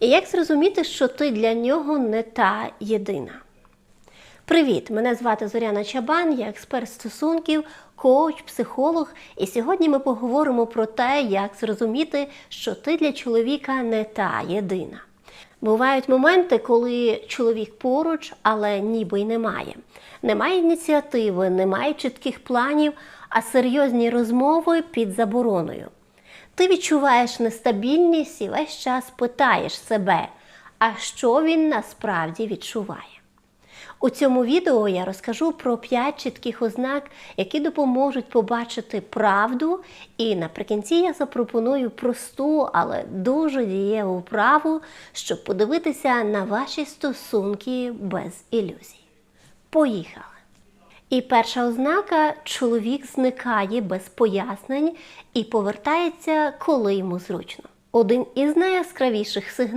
І як зрозуміти, що ти для нього не та єдина? Привіт! Мене звати Зоряна Чабан, я експерт стосунків, коуч, психолог. І сьогодні ми поговоримо про те, як зрозуміти, що ти для чоловіка не та єдина. Бувають моменти, коли чоловік поруч, але ніби й немає. Немає ініціативи, немає чітких планів, а серйозні розмови під забороною. Ти відчуваєш нестабільність і весь час питаєш себе, а що він насправді відчуває. У цьому відео я розкажу про 5 чітких ознак, які допоможуть побачити правду. І наприкінці я запропоную просту, але дуже дієву вправу, щоб подивитися на ваші стосунки без ілюзій. Поїхали! І перша ознака чоловік зникає без пояснень і повертається, коли йому зручно. Один із найяскравіших сигналів.